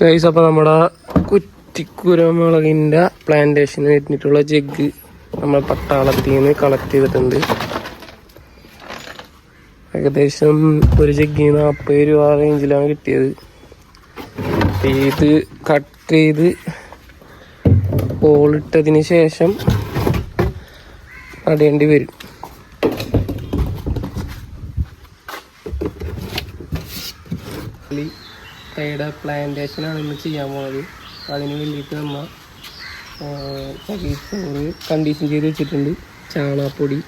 Guys അപ്പോൾ നമ്മുടെ കുറ്റിക്കുരമുളകിന്റെ plantation വേണ്ടിയിട്ടുള്ള ജഗ് നമ്മൾ പട്ടാളത്തിൽ നിന്ന് കളക്ട് ചെയ്തിട്ടുണ്ട്. ഏകദേശം ഒരു ജഗ്ഗിന് നാൽപ്പത് രൂപ റേഞ്ചിലാണ് കിട്ടിയത്. ഇത് കട്ട് ചെയ്ത് ഹോളിട്ടതിന് ശേഷം അടേണ്ടി വരും. തൈയുടെ പ്ലാന്റേഷനാണ് ഇന്ന് ചെയ്യാൻ പോകുന്നത് അതിന് വേണ്ടിയിട്ട് നമ്മൾ ചോറ് കണ്ടീഷൻ ചെയ്ത് വെച്ചിട്ടുണ്ട്. ചാണാപ്പൊടി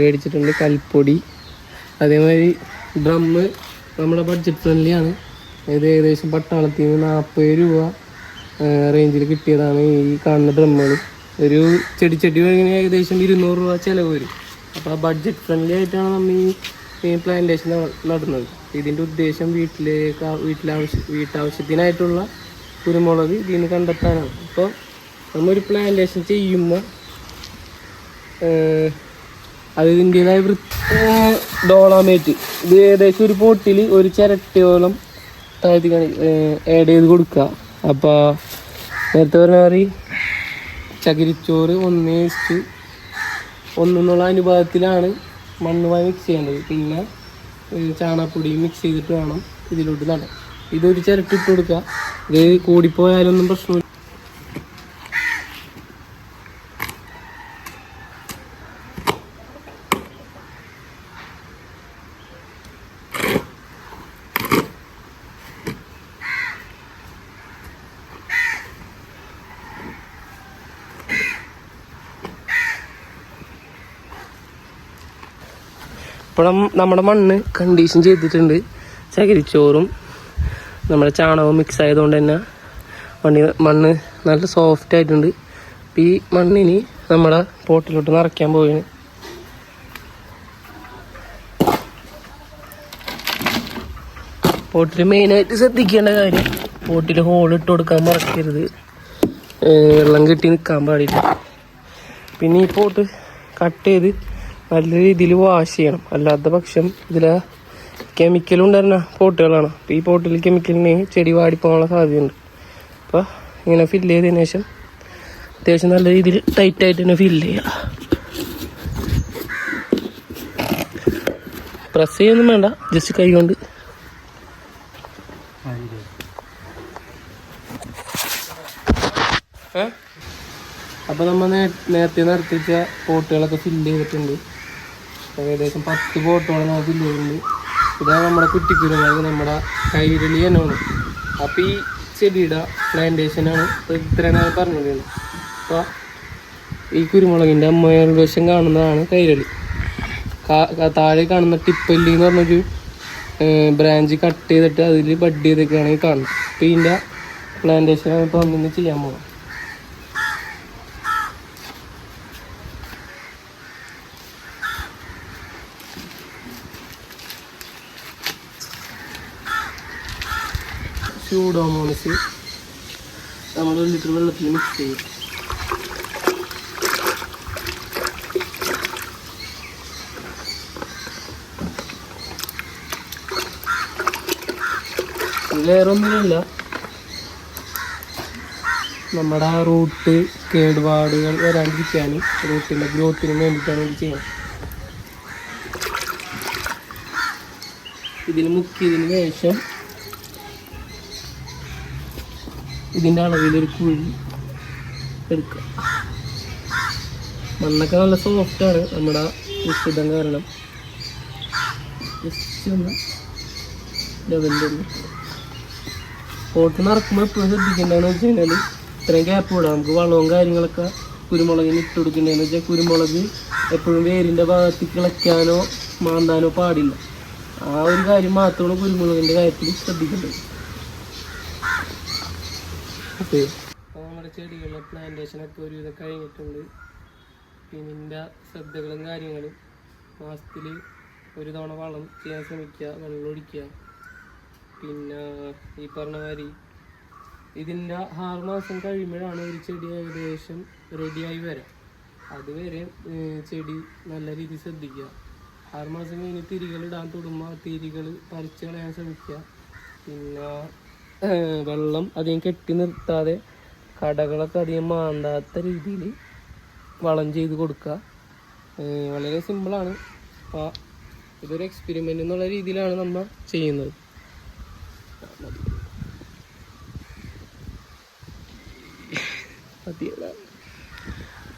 മേടിച്ചിട്ടുണ്ട് കൽപ്പൊടി. അതേമാതിരി ഡ്രമ്മ് നമ്മുടെ ബഡ്ജറ്റ് ഫ്രണ്ട്ലി ആണ്. ഇത് ഏകദേശം പട്ടാളത്തിൽ നിന്ന് നാൽപ്പത് രൂപ റേഞ്ചിൽ കിട്ടിയതാണ് ഈ കാണുന്ന ഡ്രമ്മുകൾ ഒരു ചെടിച്ചട്ടി വാങ്ങിന് ഏകദേശം ഇരുന്നൂറ് രൂപ ചിലവ് വരും. അപ്പോൾ ബഡ്ജറ്റ് ഫ്രണ്ട്ലി ആയിട്ടാണ് നമ്മൾ ഈ പ്ലാന്റേഷൻ നടുന്നത്. ഇതിന്റെ ഉദ്ദേശം വീട്ടിലേക്ക് വീട്ടിലാവശ്യം വീട്ടാവശ്യത്തിനായിട്ടുള്ള കുരുമുളക് ഇതിൽ നിന്ന് കണ്ടെത്താനാണ് അപ്പോൾ നമ്മൊരു പ്ലാന്റേഷൻ ചെയ്യുമ്പോൾ അത് ഇതിന്റെതായ വൃത്തി ഡോളാമേറ്റ് ഇത് ഏകദേശം ഒരു പോട്ടിൽ ഒരു ചിരട്ടയോളം താഴ്ത്തി ആഡ് ചെയ്ത് കൊടുക്കുക. അപ്പോൾ നേരത്തെ പറഞ്ഞ മാതിരി ചകിരിച്ചോറ് ഒന്ന് ഇസ്റ്റ് ഒന്നെന്നുള്ള അനുപാതത്തിലാണ് മണ്ണുമായി മിക്സ് ചെയ്യേണ്ടത്. പിന്നെ ചാണകപ്പൊടി മിക്സ് ചെയ്തിട്ട് വേണം ഇതിലോട്ട് നടാൻ. ഇതൊരു ചിരട്ടിട്ട് കൊടുക്കുക. ഇത് കൂടിപ്പോയാലൊന്നും പ്രശ്നമില്ല. ഇപ്പോഴും നമ്മുടെ മണ്ണ് കണ്ടീഷൻ ചെയ്തിട്ടുണ്ട്. ചകിരിച്ചോറും നമ്മുടെ ചാണകവും മിക്സ് ആയതുകൊണ്ട് തന്നെ മണ്ണി മണ്ണ് നല്ല സോഫ്റ്റ് ആയിട്ടുണ്ട്. അപ്പം ഈ മണ്ണിനി നമ്മുടെ പോട്ടിലോട്ട് നിറയ്ക്കാൻ പോവുകയാണ്. പോട്ടിൽ മെയിനായിട്ട് ശ്രദ്ധിക്കേണ്ട കാര്യം പോട്ടിൽ ഹോൾ ഇട്ട് കൊടുക്കാൻ മറക്കരുത്. വെള്ളം കെട്ടി നിൽക്കാൻ പാടില്ല. പിന്നെ ഈ പോട്ട് കട്ട് ചെയ്ത് നല്ല രീതിയിൽ വാഷ് ചെയ്യണം. അല്ലാത്ത പക്ഷം ഇതിൽ കെമിക്കൽ ഉണ്ടായിരുന്ന പോട്ടുകളാണ്. അപ്പോൾ ഈ പോട്ടിൽ കെമിക്കലിന് ചെടി വാടിപ്പോകാനുള്ള സാധ്യതയുണ്ട്. അപ്പോൾ ഇങ്ങനെ ഫില്ല് ചെയ്തതിന് ശേഷം അത്യാവശ്യം നല്ല രീതിയിൽ ടൈറ്റായിട്ട് തന്നെ ഫില്ല് ചെയ്യുക. പ്രസ് ചെയ്യൊന്നും വേണ്ട. ജസ്റ്റ് കൈ കൊണ്ട്. അപ്പോൾ നമ്മൾ നേരത്തെ നടത്തിച്ച പോട്ടുകളൊക്കെ ഫില്ല് ചെയ്തിട്ടുണ്ട്. ഏകദേശം പത്ത് ഫോട്ടോ നമുക്ക് ചെയ്തിട്ടുണ്ട് ഇതാണ് നമ്മുടെ അത് നമ്മുടെ കൈരളി തന്നെയാണ് അപ്പോൾ ഈ ചെടിയുടെ പ്ലാന്റേഷനാണ് ഇത്രയും ഞാൻ പറഞ്ഞിട്ടുണ്ട് അപ്പോൾ ഈ കുരുമുളകിന്റെ മേൽവശം കാണുന്നതാണ് കൈരളി. താഴെ കാണുന്ന ടിപ്പല്ലി എന്ന് പറഞ്ഞൊരു ബ്രാഞ്ച് കട്ട് ചെയ്തിട്ട് അതിൽ ബഡ് ചെയ്തൊക്കെയാണ് ഈ കാണുന്നത്. അപ്പോൾ ഇതിന്റെ പ്ലാന്റേഷനാണ് ഇപ്പോൾ അന്നിന്ന് ചെയ്യാൻ പോകുന്നത് സ്യൂഡോമോണസ് നമ്മൾ ഒരു ലിറ്റർ വെള്ളത്തിൽ മിക്സ് ചെയ്യും. വേറൊന്നുമില്ല നമ്മുടെ ആ റൂട്ട് കേടുപാടുകൾ വരാണ്ടിരിക്കാൻ റൂട്ടിന്റെ ഗ്രോത്തിന് വേണ്ടിയിട്ടാണ് ഇത് ചെയ്യുന്നത്. ഇതിന് മുക്കിയതിന് ശേഷം ഇതിന്റെ അളവിലൊരു കുഴി എടുക്കുക മണ്ണൊക്കെ നല്ല സോഫ്റ്റാണ് നമ്മുടെ മിശ്രിതം കാരണം. ജസ്റ്റ് ഒന്ന് എപ്പോഴും ശ്രദ്ധിക്കേണ്ടതെന്ന് വെച്ച് കഴിഞ്ഞാൽ ഇത്രയും ഗ്യാപ്പ് വിടാം നമുക്ക് വളവും കാര്യങ്ങളൊക്കെ കുരുമുളകിന് ഇട്ട് കൊടുക്കേണ്ടതെന്ന് വെച്ചാൽ കുരുമുളക് എപ്പോഴും വേരിന്റെ ഭാഗത്ത് കിളയ്ക്കാനോ മാന്താനോ പാടില്ല. ആ ഒരു കാര്യം മാത്രമാണ് കുരുമുളകിന്റെ കാര്യത്തിൽ ശ്രദ്ധിക്കേണ്ടത്. അപ്പോൾ നമ്മുടെ ചെടികളുടെ പ്ലാന്റേഷനൊക്കെ ഇതൊക്കെ കഴിഞ്ഞിട്ടുണ്ട്. പിന്നെ നിന്റെ ശ്രദ്ധകളും കാര്യങ്ങളും മാസത്തിൽ ഒരു തവണ വളം ചെയ്യാൻ ശ്രമിക്കുക വെള്ളം ഒഴിക്കുക. പിന്നെ ഈ പറഞ്ഞ മാതിരി ഇതിന്റെ ആറ് മാസം കഴിയുമ്പോഴാണ് ഒരു ചെടി ഏകദേശം റെഡിയായി വരാം. അതുവരെ ചെടി നല്ല രീതിയിൽ ശ്രദ്ധിക്കുക. ആറ് മാസം കഴിഞ്ഞ് തിരികൾ ഇടാൻ തുടങ്ങുമ്പോൾ തിരികൾ പറിച്ച് കളയാൻ ശ്രമിക്കുക. പിന്നെ വെള്ളം അധികം കെട്ടി നിർത്താതെ കടകളൊക്കെ അധികം മാന്താത്ത രീതിയിൽ വളം ചെയ്ത് കൊടുക്കുക. വളരെ സിമ്പിളാണ്. അപ്പോൾ ഇതൊരു എക്സ്പെരിമെന്റ് എന്നുള്ള രീതിയിലാണ് നമ്മൾ ചെയ്യുന്നത്.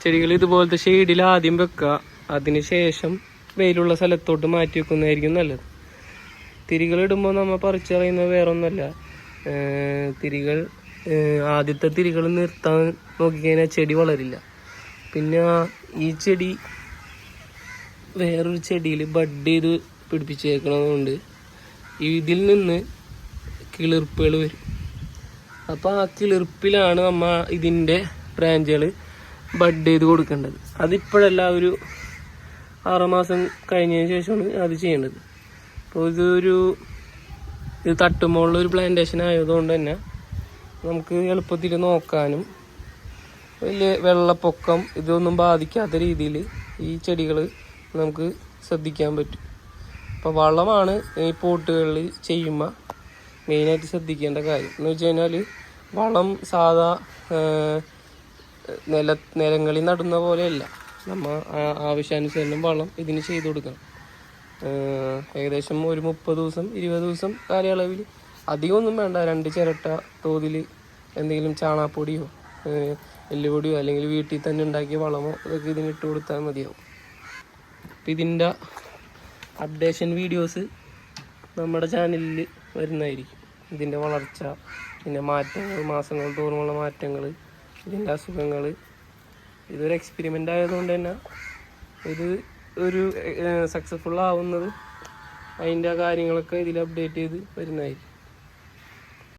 ചെടികൾ ഇതുപോലത്തെ ഷെയ്ഡിൽ ആദ്യം വെക്കുക. അതിനുശേഷം വെയിലുള്ള സ്ഥലത്തോട്ട് മാറ്റി വെക്കുന്നതായിരിക്കും നല്ലത്. തിരികൾ ഇടുമ്പോൾ നമ്മൾ പറിച്ചു കളയുന്നത് വേറെ ഒന്നുമല്ല ഏർ തിരികൾ ആദ്യത്തെ തിരികൾ നിർത്താൻ നോക്കിക്കഴിഞ്ഞാൽ ചെടി വളരില്ല. പിന്നെ ഈ ചെടി വേറൊരു ചെടിയിൽ ബഡ് ചെയ്ത് പിടിപ്പിച്ചേക്കണതുകൊണ്ട് ഇതിൽ നിന്ന് കിളിർപ്പുകൾ വരും. അപ്പോൾ ആ കിളിർപ്പിലാണ് നമ്മ ഇതിന്റെ ബ്രാഞ്ചുകൾ ബഡ് ചെയ്ത് കൊടുക്കേണ്ടത്. അതിപ്പോഴല്ല ഒരു ആറുമാസം കഴിഞ്ഞതിന് ശേഷമാണ് അത് ചെയ്യേണ്ടത്. അപ്പോൾ ഇതൊരു ഇത് തട്ടുമ്പോഴുള്ള ഒരു പ്ലാന്റേഷൻ ആയതുകൊണ്ട് തന്നെ നമുക്ക് എളുപ്പത്തിൽ നോക്കാനും വലിയ വെള്ളപ്പൊക്കം ഇതൊന്നും ബാധിക്കാത്ത രീതിയിൽ ഈ ചെടികൾ നമുക്ക് ശ്രദ്ധിക്കാൻ പറ്റും. അപ്പോൾ വളമാണ് ഈ പോട്ടുകളിൽ ചെയ്യുമ്പോൾ മെയിനായിട്ട് ശ്രദ്ധിക്കേണ്ട കാര്യം. എന്ന് വെച്ച് കഴിഞ്ഞാൽ വളം സാധാ നില നിലങ്ങളിൽ നടുന്ന പോലെയല്ല. നമ്മൾ ആവശ്യാനുസരണം വളം ഇതിന് ചെയ്തു കൊടുക്കണം. ഏകദേശം ഒരു മുപ്പത് ദിവസം ഇരുപത് ദിവസം കാലയളവിൽ അധികമൊന്നും വേണ്ട. രണ്ട് ചിരട്ട തോതിൽ എന്തെങ്കിലും ചാണാപ്പൊടിയോ എല്ലുപൊടിയോ അല്ലെങ്കിൽ വീട്ടിൽ തന്നെ ഉണ്ടാക്കിയ വളമോ ഇതൊക്കെ ഇതിന് ഇട്ട് കൊടുത്താൽ മതിയാവും. അപ്പം ഇതിന്റെ അപ്ഡേഷൻ വീഡിയോസ് നമ്മുടെ ചാനലിൽ വരുന്നതായിരിക്കും. ഇതിന്റെ വളർച്ച പിന്നെ മാറ്റങ്ങൾ മാസങ്ങൾ തോറുമുള്ള മാറ്റങ്ങൾ ഇതിന്റെ അസുഖങ്ങൾ. ഇതൊരു എക്സ്പെരിമെന്റ് ആയതുകൊണ്ട് തന്നെ ഇത് ഒരു സക്സസ്ഫുൾ ആവുന്നത്. അതിന്റെ കാര്യങ്ങളൊക്കെ ഇതിൽ അപ്ഡേറ്റ് ചെയ്ത് വരുന്നതായിരിക്കും.